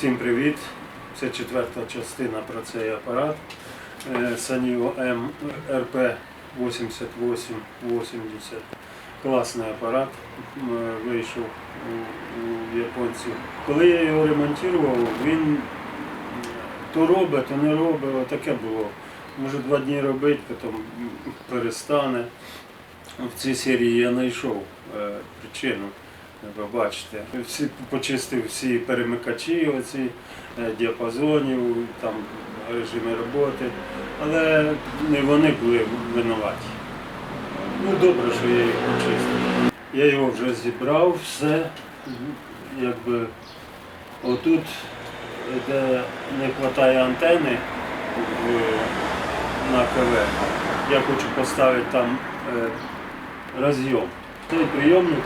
Всім привіт! Це четверта частина про цей апарат Е, Sanyo M RP 8880. Класний апарат. Е, Вийшов у, японців. Коли я його ремонтував, він то робить, то не робить, отаке було. Може два дні робити, потім перестане. В цій серії я знайшов е, причину. Ви бачите, всі почистив всі перемикачі, оці е, діапазонів, там режими роботи, але не вони були винуваті. Ну добре, що я їх почистив. Я його вже зібрав, все. Якби отут, де не вистачає антени на КВ, я хочу поставити там е, розйом. Цей прийомник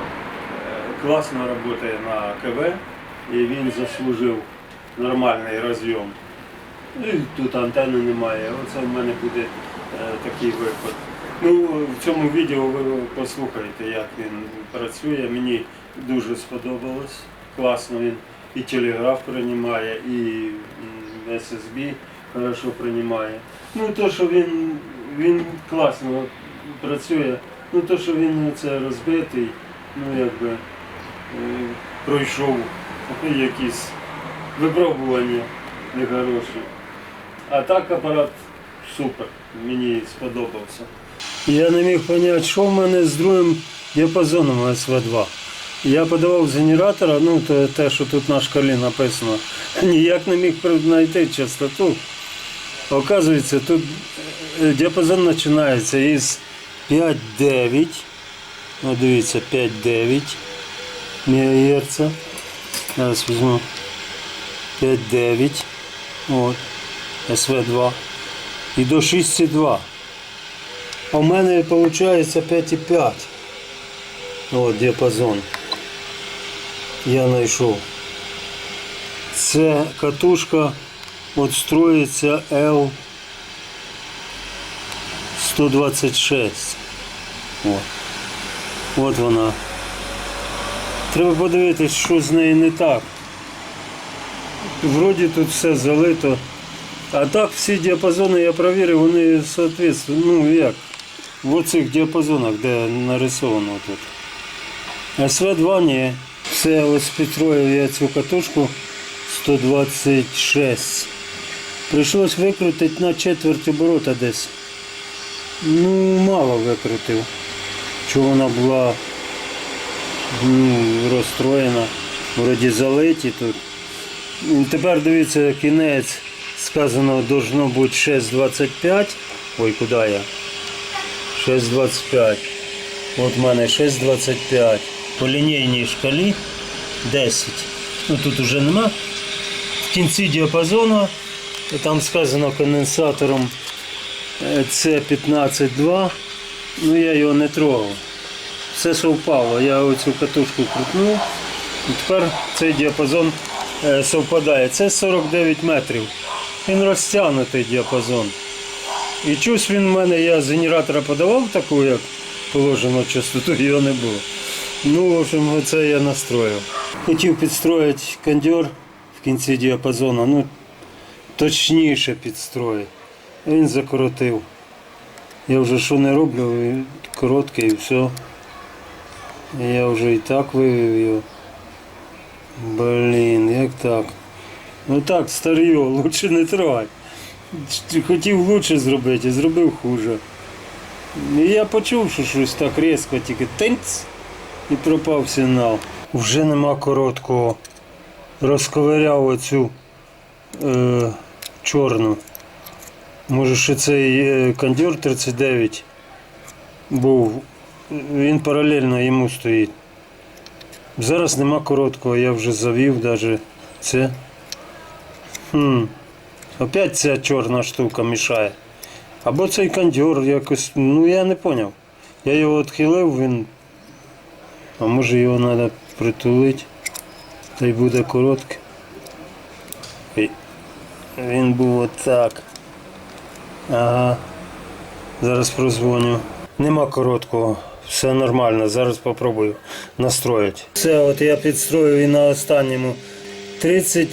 класно працює на КВ і він заслужив нормальний розйом. Ну, і тут антенни немає. Оце в мене буде е, такий виход. Ну, в цьому відео ви послухаєте, як він працює. Мені дуже сподобалось. Класно він і телеграф приймає, і SSB хорошо приймає. Ну, то, що він, він класно працює, ну то, що він це розбитий, ну якби пройшов якісь випробування нехороші. А так апарат супер, мені сподобався. Я не міг зрозуміти, що в мене з другим діапазоном СВ2. Я подавав з генератора, ну то те, що тут на шкалі написано, ніяк не міг знайти частоту. Оказується, тут е, діапазон починається із 5,9. О, дивіться, 5,9 МГц. Зараз візьму 5,9. От. СВ2. І до 6,2. А в мене виходить 5,5. От діапазон. Я знайшов. Це катушка от строїться L 126. От. От вона. Треба подивитись, що з нею не так. Вроді тут все залито. А так всі діапазони я провірив, вони соответствують, ну як, в оцих діапазонах, де нарисовано тут. СВ2 ні. Все ось підстроїв я цю катушку 126. Прийшлось викрутити на четверть оборота десь. Ну, мало викрутив. Чого вона була ну, розстроєна. Вроді залиті тут. Тепер дивіться кінець. Сказано, должно бути 6,25. Ой, куди я? 6,25. От в мене 6,25. По лінійній шкалі 10. Ну тут уже нема. В кінці діапазону там сказано конденсатором це 15,2. Ну я його не трогав. Все совпало. Я оцю катушку крутнув. І тепер цей діапазон е, совпадає. Це 49 метрів. Він розтягнутий діапазон. І чусь він в мене, я з генератора подавав таку, як положено частоту, його не було. Ну, в общем, це я настроїв. Хотів підстроїти кондьор в кінці діапазону, ну точніше підстроїти. Він закоротив. Я вже що не роблю, короткий і все. Я вже і так вивів його. Блін, як так? Ну так, старьо, лучше не трогай. Хотів лучше зробити, зробив хуже. І я почув, що щось так різко, тільки тинц і пропав сигнал. Вже нема короткого. Розковиряв оцю е, чорну. Може ще цей е, кондьор 39 був. Він паралельно йому стоїть. Зараз нема короткого, я вже завів навіть це. Хм. Опять ця чорна штука мішає. Або цей кондьор якось, ну я не зрозумів. Я його відхилив, він. А може його треба притулити. Та й буде короткий. Він був отак. Ага. Зараз прозвоню. Нема короткого. Все нормально, зараз спробую настроїти. Все, от я підстроїв і на останньому 30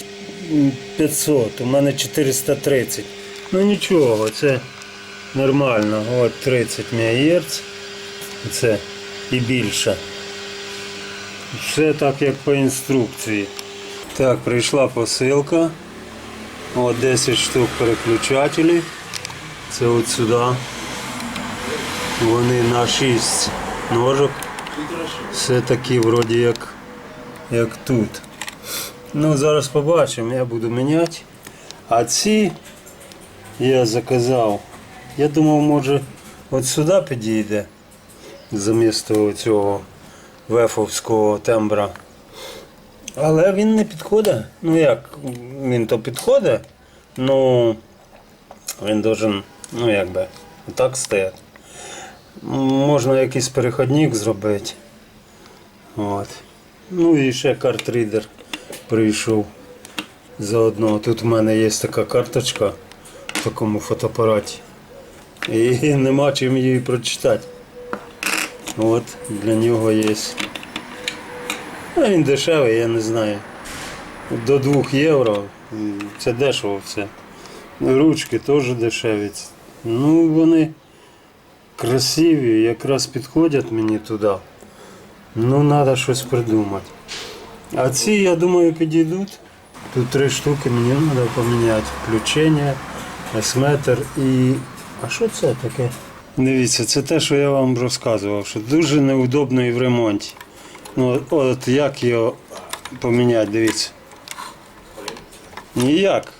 м, 500, у мене 430. Ну нічого, це нормально. От 30 МГц. Це і більше. Все так, як по інструкції. Так, прийшла посилка. От 10 штук переключателів. Це от сюди. Вони на 6 ножок. Все такі вроді як, як тут. Ну, зараз побачимо, я буду міняти. А ці я заказав. Я думав, може от сюди підійде замість цього вефовського тембра. Але він не підходить. Ну як, він то підходить, ну він должен, ну якби, отак стояти. Можна якийсь переходник зробити. От. Ну і ще картридер прийшов заодно. Тут в мене є така карточка в такому фотоапараті. І нема чим її прочитати. От для нього є. А він дешевий, я не знаю. До 2 євро. Це дешево все. Ручки теж дешеві. Ну вони красиві, якраз підходять мені туди. Ну, треба щось придумати. А ці, я думаю, підійдуть. Тут три штуки мені треба поміняти. Включення, есметр і. А що це таке? Дивіться, це те, що я вам розказував, що дуже неудобно і в ремонті. Ну, от як його поміняти, дивіться. Ніяк.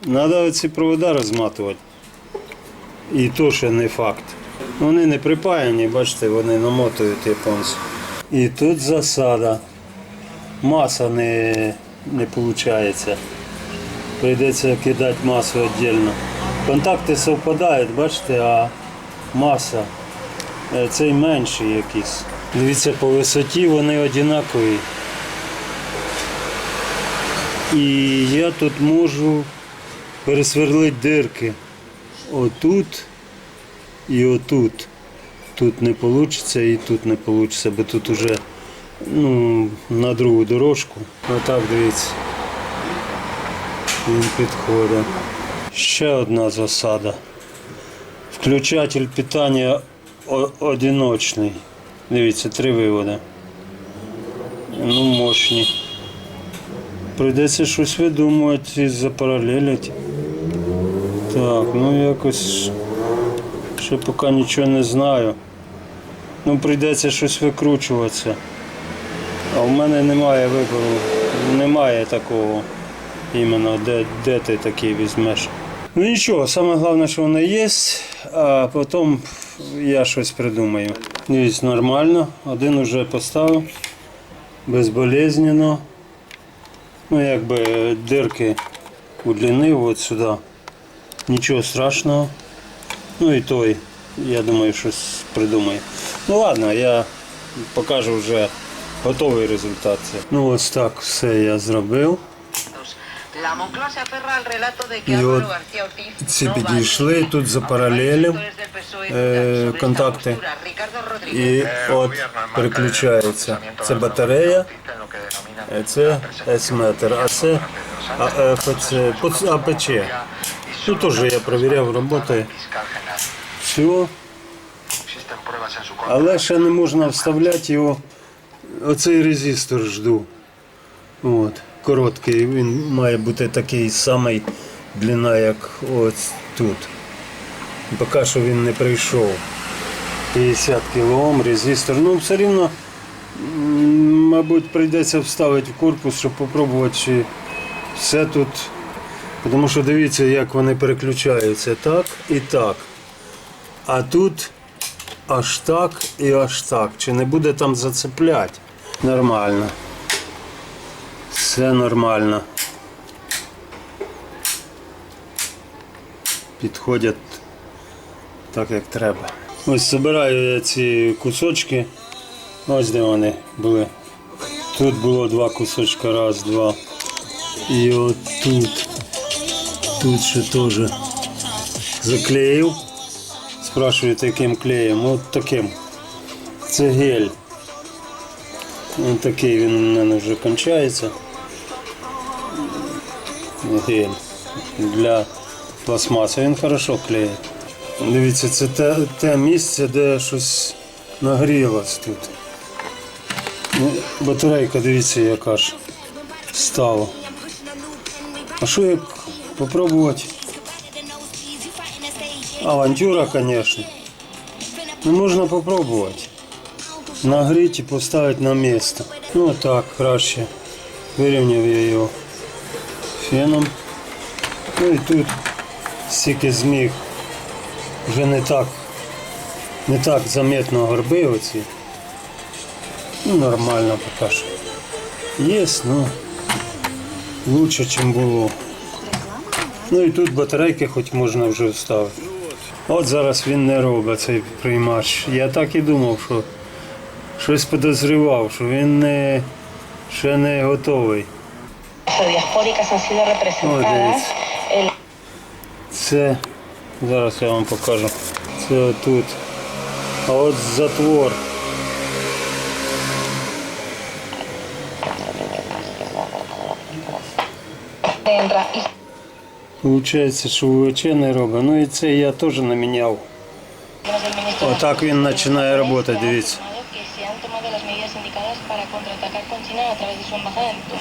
Треба оці провода розматувати. І то ще не факт. Вони не припаяні, бачите, вони намотують японці. І тут засада. Маса не, не виходить. Прийдеться кидати масу віддільно. Контакти совпадають, бачите, а маса е, цей менший якийсь. Дивіться, по висоті вони однакові. І я тут можу пересверлити дирки. Отут і отут. Тут не вийде і тут не вийде, бо тут уже ну, на другу дорожку. Отак дивіться. Він підходить. Ще одна засада. Включатель питання одиночний. Дивіться, три виводи. Ну, мощні. Прийдеться щось видумувати і запаралелити. Так, ну якось ще поки нічого не знаю. Ну, прийдеться щось викручуватися. А в мене немає вибору, немає такого іменно, де, де ти такий візьмеш. Ну нічого, саме головне, що воно є, а потім я щось придумаю. Дивіться, нормально, один уже поставив, безболезненно. Ну, якби дирки удлінив от сюди. Нічого страшного. Ну і той, я думаю, щось придумає. Ну ладно, я покажу вже готовий результат. Ну ось так все я зробив. Álvaro от ці підійшли, тут del PSOE е, контакти. І от переключається. Це батарея, е, це есметр, а це АПЧ. Ну теж я перевіряв, працює. Все, але ще не можна вставляти його. Оцей резистор жду. От, короткий, він має бути такий самий длина, як ось тут. Поки що він не прийшов. 50 кОм, резистор. Ну, все рівно, мабуть, прийдеться вставити в корпус, щоб спробувати, чи все тут. Тому що дивіться, як вони переключаються так і так. А тут аж так і аж так. Чи не буде там зацепляти? Нормально. Все нормально. Підходять так, як треба. Ось збираю я ці кусочки. Ось де вони були. Тут було два кусочка, раз, два. І от тут. Тут ще теж заклеїв. Спрашуєте, яким клеєм? От таким. Це гель. Ось такий він у мене вже кончається. гель для пластмаси. Він хорошо клеїть. Дивіться, це те, те місце, де щось нагрілось тут. Ну, Батарейка, дивіться, яка ж стала. А що як попробувати? Авантюра, звісно. Ну, можна попробувати. Нагріти і поставити на місце. Ну так, краще. Вирівняв я його феном. Ну і тут стільки зміг. Вже не так, не так заметно горби оці. Ну, нормально поки що. Є, ну лучше, ніж було. Ну і тут батарейки хоч можна вже вставити. От зараз він не робить цей приймач. Я так і думав, що щось підозрював, що він не, ще не готовий. El Це зараз я вам покажу. Це тут. А от затвор. Получається, що не робить. Ну і це я теж ministro de Отак він починає працювати, дивіться.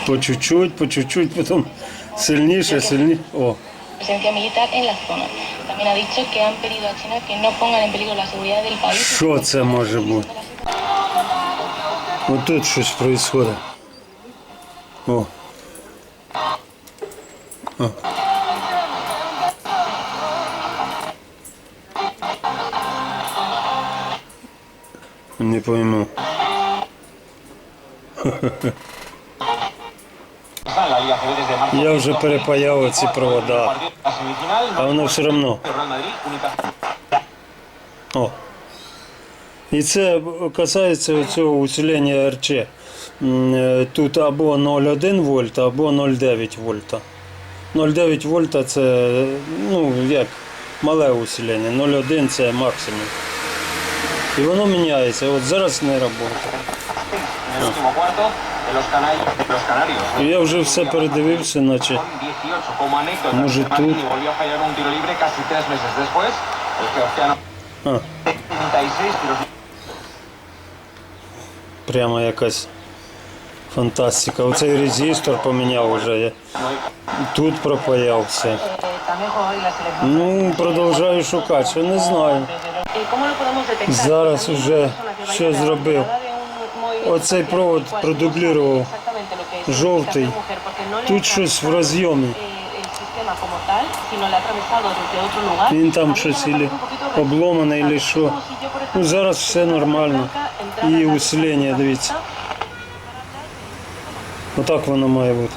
По чуть-чуть, по чуть-чуть, потім сильніше, сильніше. О, що це може бути? Ось тут щось відбувається. О. О. Не пойму. Я вже перепаяв ці провода, а воно все одно. О. І це касається цього усилення РЧ. Е, Тут або 0,1 вольта, або 0,9 вольта. 0,9 вольта це ну, як мале усилення, 0,1 це максимум. І воно міняється. От зараз не працює. Я вже все передивився, наче. Con 18 como anécdota. Може, тут? А, 36 tiros прямо якась фантастика. Оцей резистор поміняв вже. Тут пропаяв все. Eh. Ну, продовжую шукати, що не знаю. Eh. Зараз vaya що зробив. Оцей провод продублірував. Жовтий. Тут щось в розйомі. eh. Він там щось ілі обломане, ілі що. Ну, зараз все нормально. І усилення, дивіться. Отак воно має бути.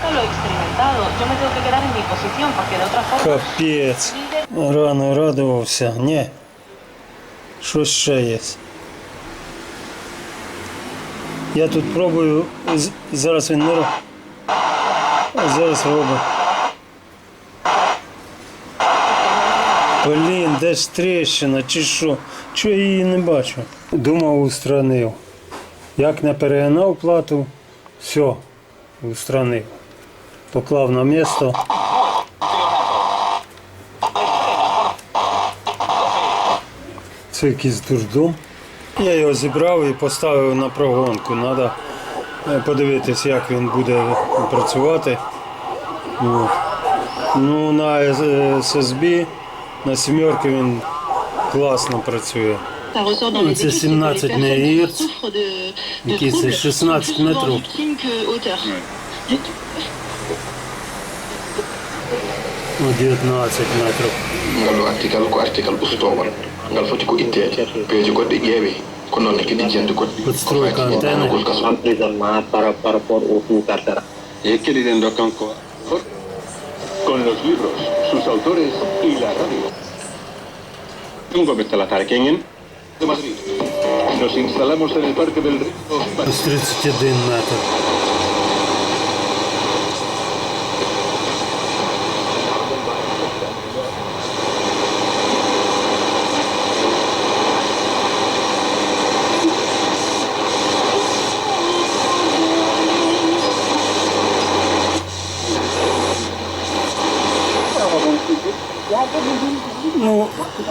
Nunca lo he experimentado. Yo me tengo que quedar en mi posición porque de otra forma Капець. Рано радувався. Ні. Щось ще є. Я тут пробую. Зараз він не робить. А зараз робить. Блін, де ж тріщина, чи що? Чого я її не бачу? Думав, устранив. Як не перегинав плату, все, устранив. Поклав на місто. Це якийсь дурдом. Я його зібрав і поставив на прогонку. Треба подивитись, як він буде працювати. Ну, на SSB, на сімерки він класно працює. Ça ressort dans les C'est études, c'est no 19 métre ngal ɗo article ko article ustutogal ngal foti ko ittede peeje goɗɗe ƴeewe ko ne con los libros sus autores y la radio de madrid nos instalamos en el parque del río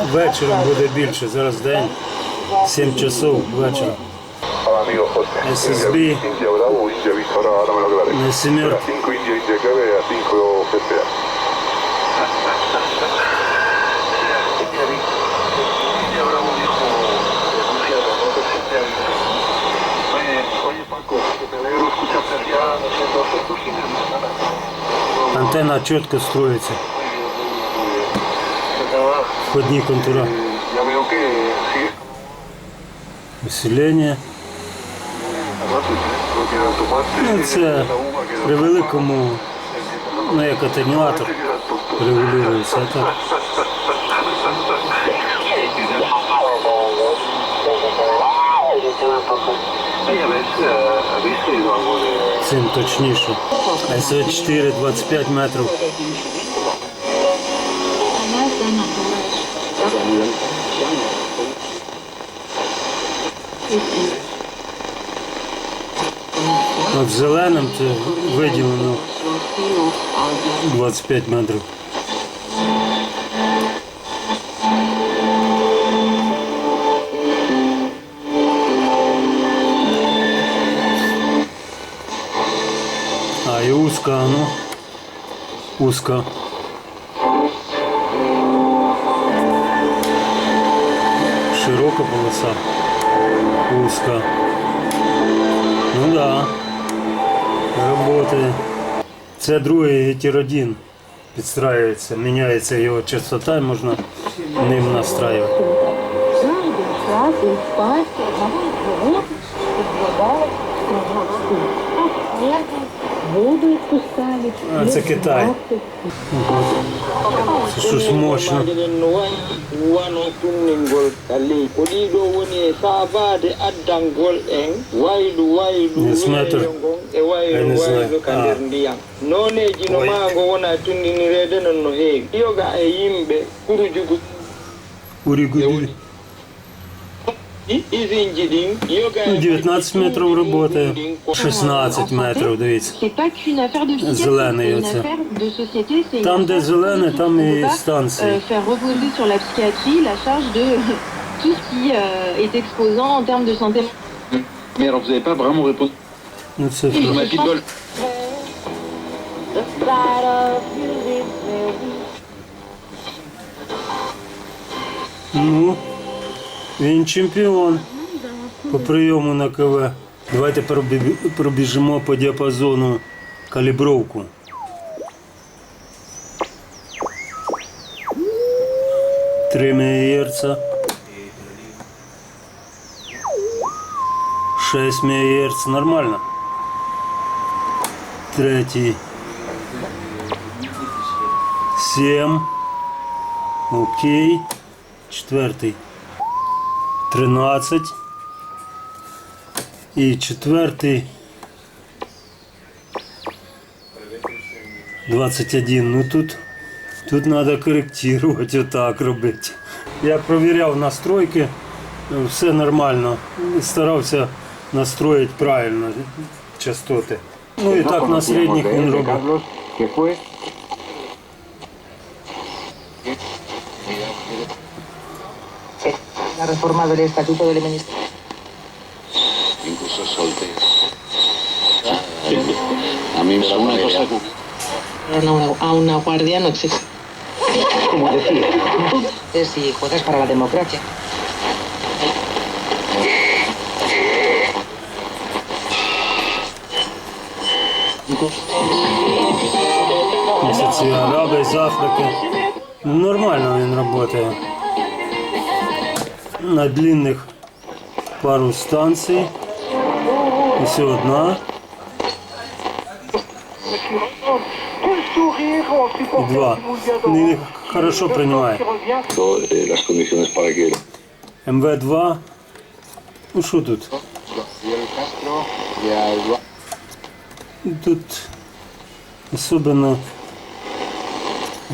вечором буде більше, зараз день, 7 часов вечора. SSB. На сімерку. 5 India, India Входні контура. Усилення. Ну, це при великому, ну як атенюатор регулюється. А так Oye, ¿habéis, eh, ¿habéis oído algo de...? цим точніше. СВ4 25 метрів. От зеленим це виділено 25 метрів. А і узка, ну. Узка. Широка полоса. Узка. Ну да. Работає. Це другий гетеродін підстраюється, міняється його частота і можна ним настраювати. Відпускали. А це Китай. Це щось мощно. wano tunningol kalli ko ɗiɗo woni e saabade addangol en waylu waylu Yes, maître. weeyo ngon e waylu Hennes waylu nek- ka ah. nder ndiyam noneji no Oy. maango wona tunninirede non no heewi yoga e yimɓe kurujugu Урігуді. isinji ɗin yoga Ну, 19 метрів працює, 16 метрів, дивіться. C'est pas qu'une affaire de Зелений оце. société. c'est une Там, де зелене, там і станції. euh, tout ce qui euh, est exposant en termes de santé. Mais alors, vous n'avez pas vraiment répondu Ну, ma pitbull. Ну, він чемпіон по прийому на КВ. Давайте пробі- пробіжимо по діапазону калібровку. Три МГц. 6 МГц. Нормально. Третій. 7. Окей. Четвертий. 13. І четвертий. 21. Ну тут, тут треба коректувати, отак робити. Я провіряв настройки, все нормально. Старався настроїти правильно частоти. Ну і так на середніх він робить. Carlos, ¿qué fue? La reforma del Estatuto del Ministerio. Incluso soltero. A mí me da una cosa A una, a una guardia no existe. Como decir, es si juegas para la democracia. Місяці араби з Африки. Ну, нормально він працює. На длинних пару станцій. Ось одна. І два. Він їх хорошо приймає. eh, las condiciones para que МВ-2. Ну що тут? Тут особенно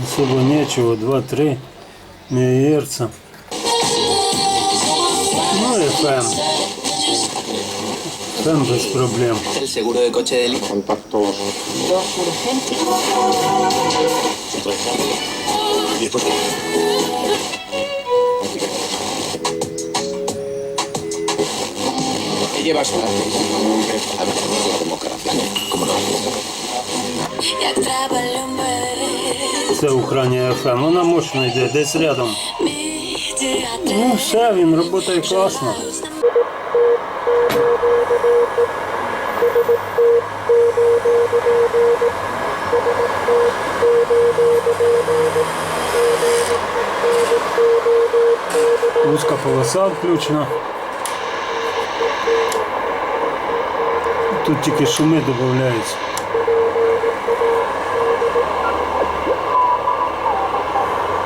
особо нечего. 2-3 МГц. Ну и ФМ. ФМ без проблем. El seguro de coche del Dos urgencias. Llevas una a la democracia. ¿Cómo no? Це Україна ФМ. Вона мощно йде, десь рядом. Ну все, він працює класно. Узка полоса включена. Тут тільки шуми додаються.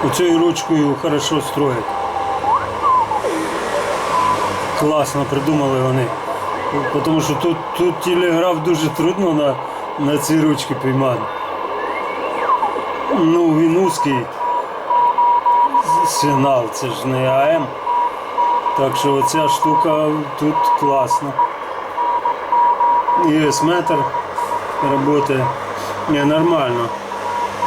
Оцею ручкою хорошо строять. Класно придумали вони. Тому що тут, тут телеграф дуже трудно на, на ці ручки піймати. Ну, він узкий сигнал, це ж не АМ. Так що оця штука тут класна. І метр працює. Не, нормально.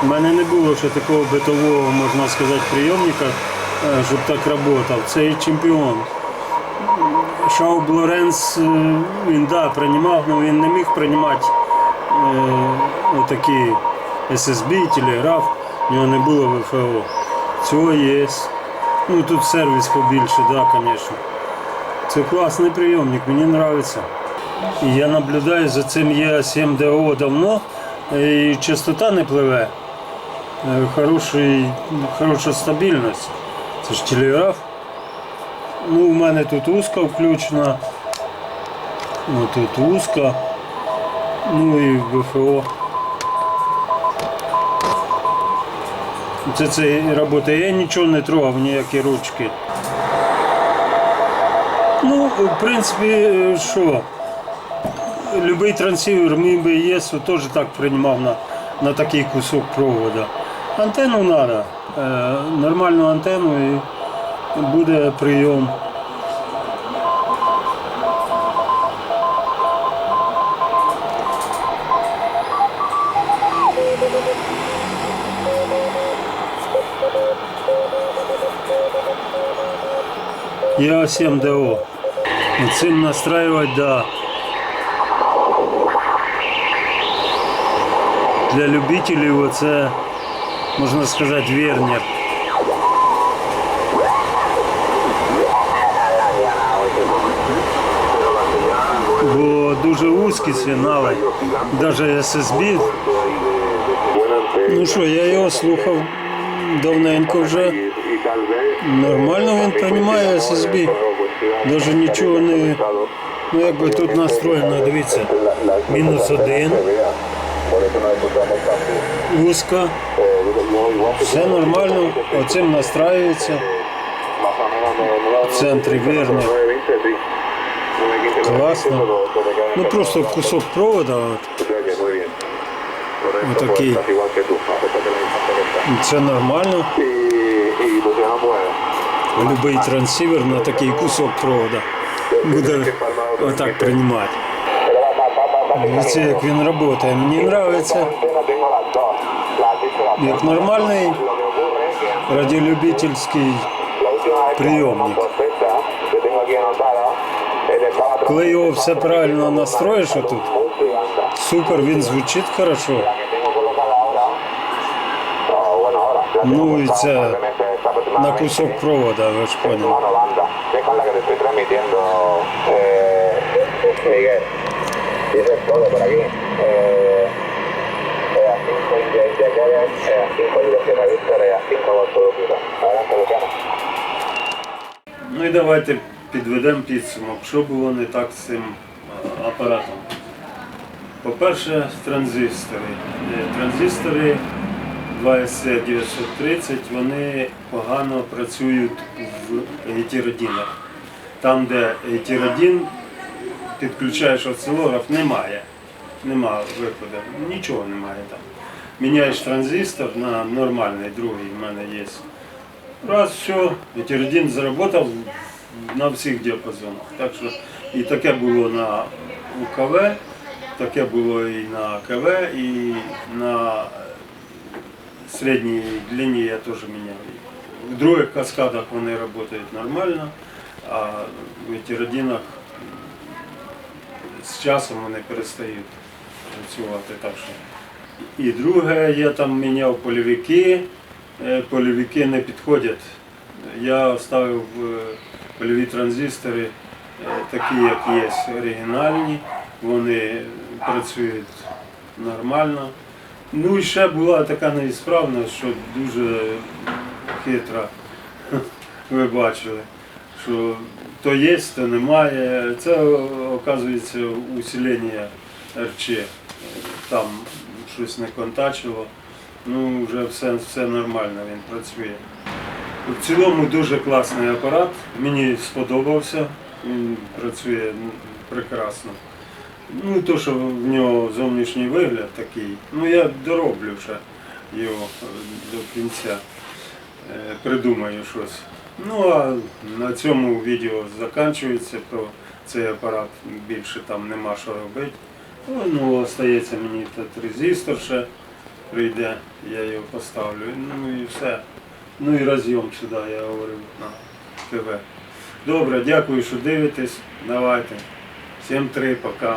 У мене не було ще такого битового, можна сказати, прийомника, е, щоб так працював. Це і чемпіон. Шауб Лоренс, е, він да, приймав, але він не міг приймати е, отакі SSB, телеграф, у нього не було ВФО. Цього є. Ну тут сервіс побільше, да, звісно. Це класний прийомник, мені подобається. Я наблюдаю за цим Е7ДО давно, і частота не пливе. Е, Хороший, хороша стабільність. Це ж телеграф. Ну, у мене тут узка включена. Ну, тут узка. Ну і ВФО. Це це працює. Я нічого не трогав, ніякі ручки. Ну, в принципі, що? Любий трансивер мій би ЄС теж так приймав на, на такий кусок провода. Антенну треба, е, нормальну антенну і буде прийом. Я 7ДО. Цим настраивать, да. Для любителів це, можна сказати, вернер. Дуже вузькі сигнали, навіть SSB. Ну що, я його слухав давненько вже. Нормально він приймає SSB. Навіть нічого не. Ну якби тут настроєно, дивіться. Мінус один. Вузька. Все нормально. Оцим настраюється. В центрі вернер. Класно. Ну просто кусок провода. От. Отакий. Це нормально. Любий трансивер на такий кусок провода буде отак приймати. Дивіться, як він працює. Мені подобається. Як нормальний радіолюбительський прийомник. Коли його все правильно настроїш отут, супер, він звучить хорошо. Ну і це на кусок провода, ви ж поняли. Es con la que te estoy transmitiendo, eh, Miguel. Y eso es todo por aquí. Eh, EA5 India India Giant, EA5 dirección a Víctor, EA5 Golfo Duquita. Adelante, Luciano. Ну і давайте підведемо підсумок, що було не так з цим апаратом. По-перше, транзистори. Е, Транзистори 2SC930 вони погано працюють в гетеродинах. Там, де гетеродин, підключаєш осцилограф, немає. Нема виходу, нічого немає там. Міняєш транзистор на нормальний, другий в мене є. Раз, все, гетеродин заработав на всіх діапазонах. Так що і таке було на УКВ, таке було і на КВ, і на середній длині я теж міняв. В других каскадах вони працюють нормально, а в етеродинах з часом вони перестають працювати. Так що. І друге, я там міняв польовики, Е, польовики не підходять. Я оставив е, польові транзистори, е, такі, як є, оригінальні, вони працюють нормально. Ну і ще була така неісправність, що дуже хитра, ви бачили, що то є, то немає. Це, оказується, усилення РЧ. Там щось не контачило. Ну, вже все, все нормально, він працює. В цілому дуже класний апарат. Мені сподобався. Він працює прекрасно. Ну, то, що в нього зовнішній вигляд такий. Ну, я дороблю ще його до кінця. Е, Придумаю щось. Ну, а на цьому відео закінчується, то цей апарат більше там нема що робити. Ну, остається мені тут резистор ще прийде, я його поставлю. Ну і все. Ну і розйом сюди, я говорив на ТВ. Добре, дякую, що дивитесь. Давайте. Всім три, пока.